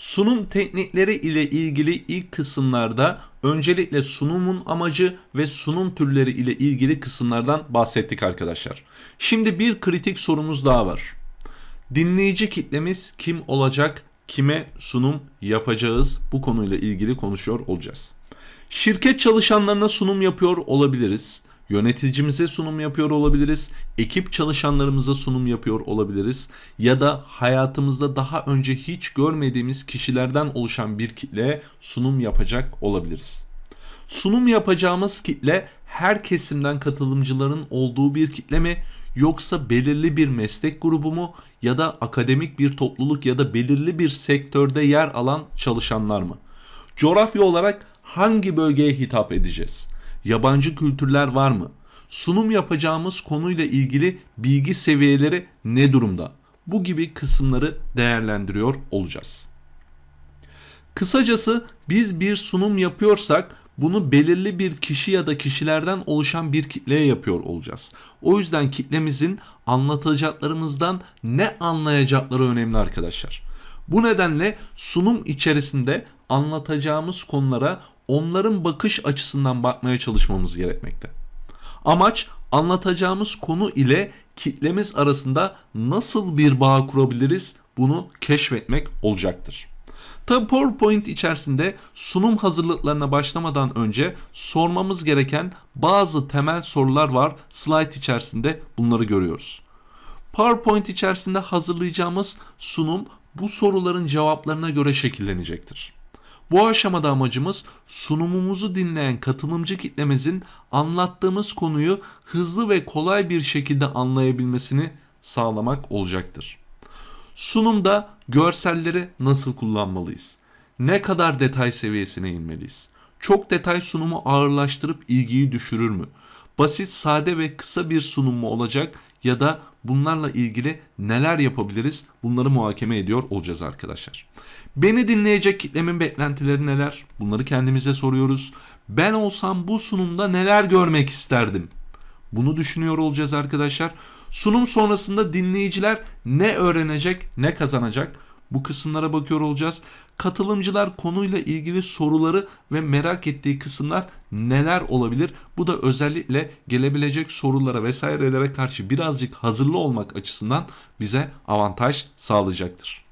Sunum teknikleri ile ilgili ilk kısımlarda öncelikle sunumun amacı ve sunum türleri ile ilgili kısımlardan bahsettik arkadaşlar. Şimdi bir kritik sorumuz daha var. Dinleyici kitlemiz kim olacak? Kime sunum yapacağız? Bu konuyla ilgili konuşuyor olacağız. Şirket çalışanlarına sunum yapıyor olabiliriz. Yöneticimize sunum yapıyor olabiliriz. Ekip çalışanlarımıza sunum yapıyor olabiliriz. Ya da hayatımızda daha önce hiç görmediğimiz kişilerden oluşan bir kitleye sunum yapacak olabiliriz. Sunum yapacağımız kitle her kesimden katılımcıların olduğu bir kitle mi yoksa belirli bir meslek grubu mu ya da akademik bir topluluk ya da belirli bir sektörde yer alan çalışanlar mı? Coğrafya olarak hangi bölgeye hitap edeceğiz? Yabancı kültürler var mı? Sunum yapacağımız konuyla ilgili bilgi seviyeleri ne durumda? Bu gibi kısımları değerlendiriyor olacağız. Kısacası biz bir sunum yapıyorsak bunu belirli bir kişi ya da kişilerden oluşan bir kitleye yapıyor olacağız. O yüzden kitlemizin anlatacaklarımızdan ne anlayacakları önemli arkadaşlar. Bu nedenle sunum içerisinde anlatacağımız konulara onların bakış açısından bakmaya çalışmamız gerekmekte. Amaç anlatacağımız konu ile kitlemiz arasında nasıl bir bağ kurabiliriz bunu keşfetmek olacaktır. Tabi PowerPoint içerisinde sunum hazırlıklarına başlamadan önce sormamız gereken bazı temel sorular var. Slide içerisinde bunları görüyoruz. PowerPoint içerisinde hazırlayacağımız sunum bu soruların cevaplarına göre şekillenecektir. Bu aşamada amacımız sunumumuzu dinleyen katılımcı kitlemizin anlattığımız konuyu hızlı ve kolay bir şekilde anlayabilmesini sağlamak olacaktır. Sunumda görselleri nasıl kullanmalıyız? Ne kadar detay seviyesine inmeliyiz? Çok detay sunumu ağırlaştırıp ilgiyi düşürür mü? Basit, sade ve kısa bir sunum mu olacak ya da bunlarla ilgili neler yapabiliriz? Bunları muhakeme ediyor olacağız arkadaşlar. Beni dinleyecek kitlemin beklentileri neler? Bunları kendimize soruyoruz. Ben olsam bu sunumda neler görmek isterdim? Bunu düşünüyor olacağız arkadaşlar. Sunum sonrasında dinleyiciler ne öğrenecek, ne kazanacak? Bu kısımlara bakıyor olacağız. Katılımcılar konuyla ilgili soruları ve merak ettiği kısımlar neler olabilir? Bu da özellikle gelebilecek sorulara vesairelere karşı birazcık hazırlı olmak açısından bize avantaj sağlayacaktır.